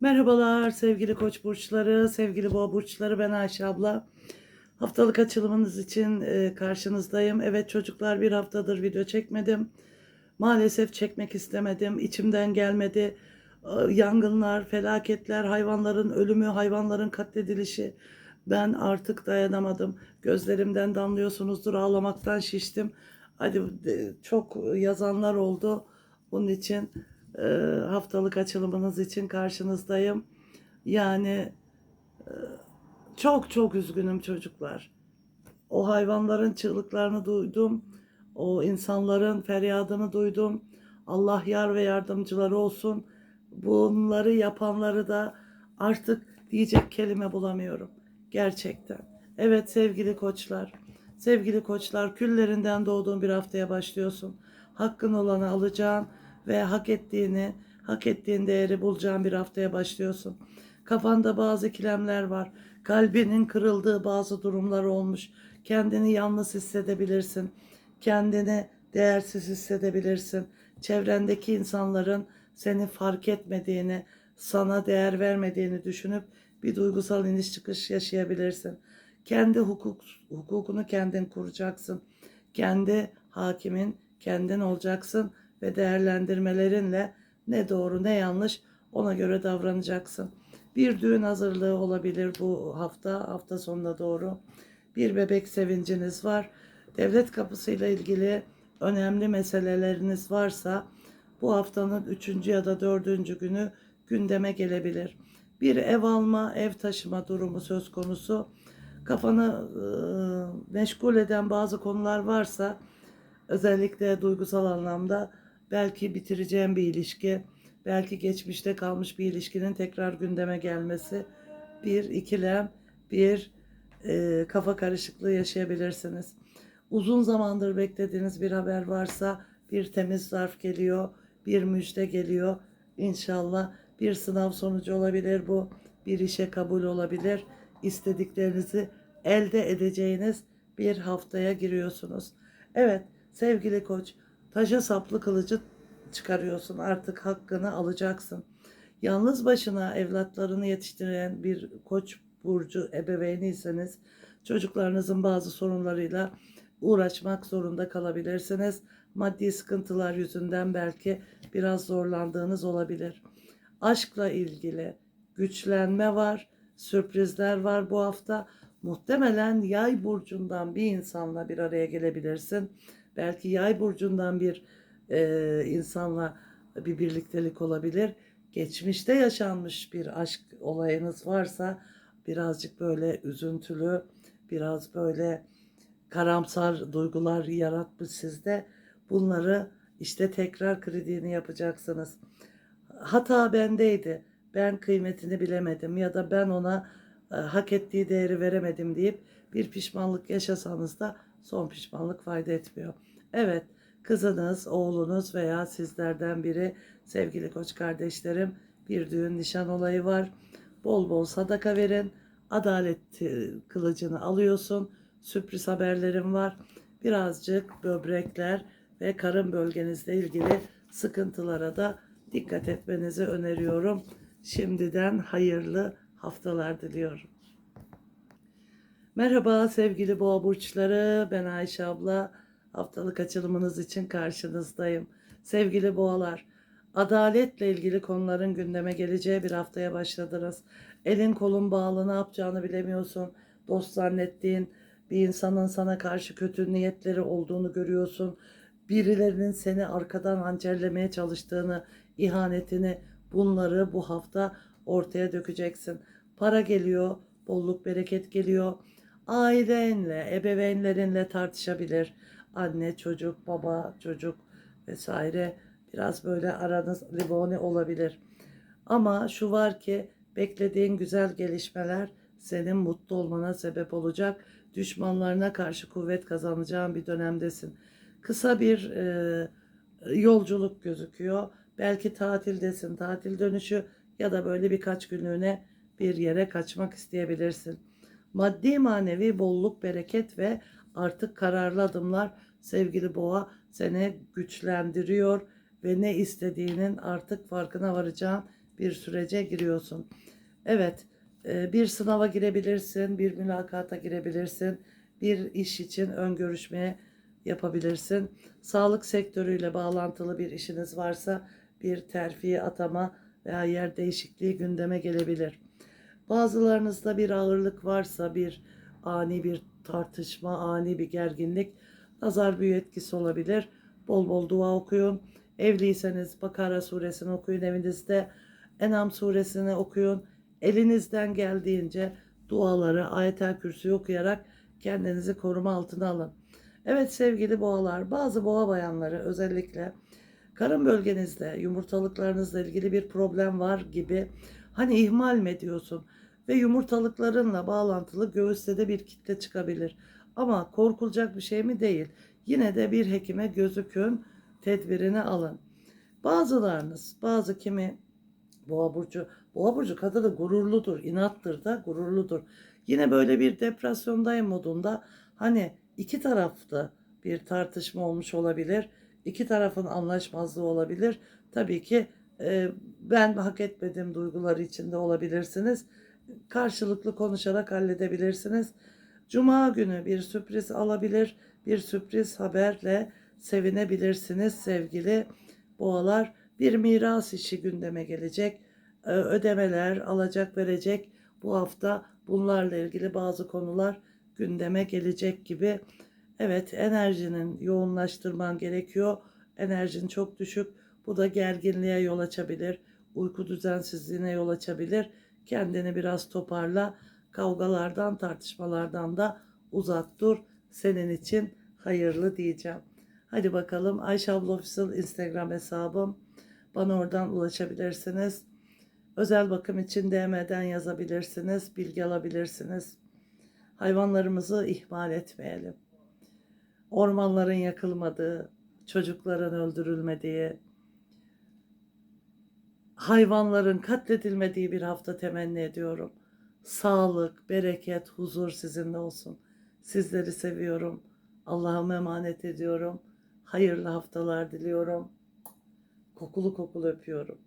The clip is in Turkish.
Merhabalar sevgili koç burçları, sevgili boğa burçları ben Ayşe abla. Haftalık açılımınız için e, karşınızdayım. Evet çocuklar bir haftadır video çekmedim. Maalesef çekmek istemedim. İçimden gelmedi. E, Yangınlar, felaketler, hayvanların ölümü, hayvanların katledilişi. Ben artık dayanamadım. Gözlerimden damlıyorsunuzdur. Ağlamaktan şiştim. Hadi e, çok yazanlar oldu. Bunun için e, haftalık açılımınız için karşınızdayım. Yani e, çok çok üzgünüm çocuklar. O hayvanların çığlıklarını duydum. O insanların feryadını duydum. Allah yar ve yardımcıları olsun. Bunları yapanları da artık diyecek kelime bulamıyorum. Gerçekten. Evet sevgili koçlar. Sevgili koçlar küllerinden doğduğun bir haftaya başlıyorsun. Hakkın olanı alacağın ve hak ettiğini, hak ettiğin değeri bulacağın bir haftaya başlıyorsun. Kafanda bazı ikilemler var. Kalbinin kırıldığı bazı durumlar olmuş. Kendini yalnız hissedebilirsin. Kendini değersiz hissedebilirsin. Çevrendeki insanların seni fark etmediğini, sana değer vermediğini düşünüp bir duygusal iniş çıkış yaşayabilirsin. Kendi hukuk, hukukunu kendin kuracaksın. Kendi hakimin kendin olacaksın ve değerlendirmelerinle ne doğru ne yanlış ona göre davranacaksın. Bir düğün hazırlığı olabilir bu hafta, hafta sonuna doğru. Bir bebek sevinciniz var. Devlet kapısıyla ilgili önemli meseleleriniz varsa bu haftanın üçüncü ya da dördüncü günü gündeme gelebilir. Bir ev alma, ev taşıma durumu söz konusu. Kafanı e, meşgul eden bazı konular varsa özellikle duygusal anlamda belki bitireceğim bir ilişki, belki geçmişte kalmış bir ilişkinin tekrar gündeme gelmesi, bir ikilem, bir e, kafa karışıklığı yaşayabilirsiniz. Uzun zamandır beklediğiniz bir haber varsa bir temiz zarf geliyor, bir müjde geliyor. İnşallah bir sınav sonucu olabilir bu, bir işe kabul olabilir. İstediklerinizi elde edeceğiniz bir haftaya giriyorsunuz. Evet, sevgili koç, taşa saplı kılıcı çıkarıyorsun. Artık hakkını alacaksın. Yalnız başına evlatlarını yetiştiren bir koç burcu ebeveyniyseniz çocuklarınızın bazı sorunlarıyla uğraşmak zorunda kalabilirsiniz. Maddi sıkıntılar yüzünden belki biraz zorlandığınız olabilir. Aşkla ilgili güçlenme var, sürprizler var bu hafta. Muhtemelen yay burcundan bir insanla bir araya gelebilirsin. Belki yay burcundan bir e, insanla bir birliktelik olabilir. Geçmişte yaşanmış bir aşk olayınız varsa birazcık böyle üzüntülü, biraz böyle karamsar duygular yaratmış sizde. Bunları işte tekrar krediğini yapacaksınız. Hata bendeydi. Ben kıymetini bilemedim ya da ben ona e, hak ettiği değeri veremedim deyip bir pişmanlık yaşasanız da son pişmanlık fayda etmiyor. Evet, kızınız, oğlunuz veya sizlerden biri sevgili koç kardeşlerim bir düğün nişan olayı var. Bol bol sadaka verin. Adalet e, kılıcını alıyorsun. Sürpriz haberlerim var. Birazcık böbrekler ve karın bölgenizle ilgili sıkıntılara da dikkat etmenizi öneriyorum. Şimdiden hayırlı haftalar diliyorum. Merhaba sevgili boğa burçları. Ben Ayşe abla. Haftalık açılımınız için karşınızdayım. Sevgili boğalar, adaletle ilgili konuların gündeme geleceği bir haftaya başladınız. Elin kolun bağlı ne yapacağını bilemiyorsun. Dost zannettiğin bir insanın sana karşı kötü niyetleri olduğunu görüyorsun. Birilerinin seni arkadan hançerlemeye çalıştığını, ihanetini bunları bu hafta ortaya dökeceksin. Para geliyor, bolluk bereket geliyor. Ailenle, ebeveynlerinle tartışabilir. Anne, çocuk, baba, çocuk vesaire biraz böyle aranız limoni olabilir. Ama şu var ki beklediğin güzel gelişmeler senin mutlu olmana sebep olacak. Düşmanlarına karşı kuvvet kazanacağın bir dönemdesin. Kısa bir e, yolculuk gözüküyor. Belki tatildesin, tatil dönüşü ya da böyle birkaç günlüğüne bir yere kaçmak isteyebilirsin. Maddi manevi bolluk, bereket ve artık kararlı adımlar sevgili boğa seni güçlendiriyor ve ne istediğinin artık farkına varacağın bir sürece giriyorsun. Evet, e, bir sınava girebilirsin, bir mülakata girebilirsin, bir iş için ön görüşmeye yapabilirsin. Sağlık sektörüyle bağlantılı bir işiniz varsa bir terfi, atama veya yer değişikliği gündeme gelebilir. Bazılarınızda bir ağırlık varsa bir ani bir tartışma, ani bir gerginlik, nazar büyü etkisi olabilir. Bol bol dua okuyun. Evliyseniz Bakara suresini okuyun evinizde. Enam suresini okuyun. Elinizden geldiğince duaları, ayetel kürsüyü okuyarak kendinizi koruma altına alın. Evet sevgili boğalar, bazı boğa bayanları özellikle karın bölgenizde yumurtalıklarınızla ilgili bir problem var gibi hani ihmal mi ediyorsun ve yumurtalıklarınla bağlantılı göğüste de bir kitle çıkabilir. Ama korkulacak bir şey mi değil. Yine de bir hekime gözükün, tedbirini alın. Bazılarınız, bazı kimi Boğa burcu, Boğa burcu kadını gururludur, inattır da gururludur. Yine böyle bir depresyondayım modunda hani iki tarafta bir tartışma olmuş olabilir. İki tarafın anlaşmazlığı olabilir. Tabii ki e, ben hak etmediğim duyguları içinde olabilirsiniz. Karşılıklı konuşarak halledebilirsiniz. Cuma günü bir sürpriz alabilir, bir sürpriz haberle sevinebilirsiniz sevgili boğalar. Bir miras işi gündeme gelecek. Ee, Ödemeler, alacak verecek bu hafta bunlarla ilgili bazı konular gündeme gelecek gibi. Evet enerjinin yoğunlaştırman gerekiyor. Enerjin çok düşük. Bu da gerginliğe yol açabilir. Uyku düzensizliğine yol açabilir. Kendini biraz toparla. Kavgalardan, tartışmalardan da uzak dur. Senin için hayırlı diyeceğim. Hadi bakalım Ayşe Abla Official Instagram hesabım. Bana oradan ulaşabilirsiniz. Özel bakım için DM'den yazabilirsiniz, bilgi alabilirsiniz. Hayvanlarımızı ihmal etmeyelim. Ormanların yakılmadığı, çocukların öldürülmediği, hayvanların katledilmediği bir hafta temenni ediyorum. Sağlık, bereket, huzur sizinle olsun. Sizleri seviyorum. Allah'ıma emanet ediyorum. Hayırlı haftalar diliyorum. Kokulu kokulu öpüyorum.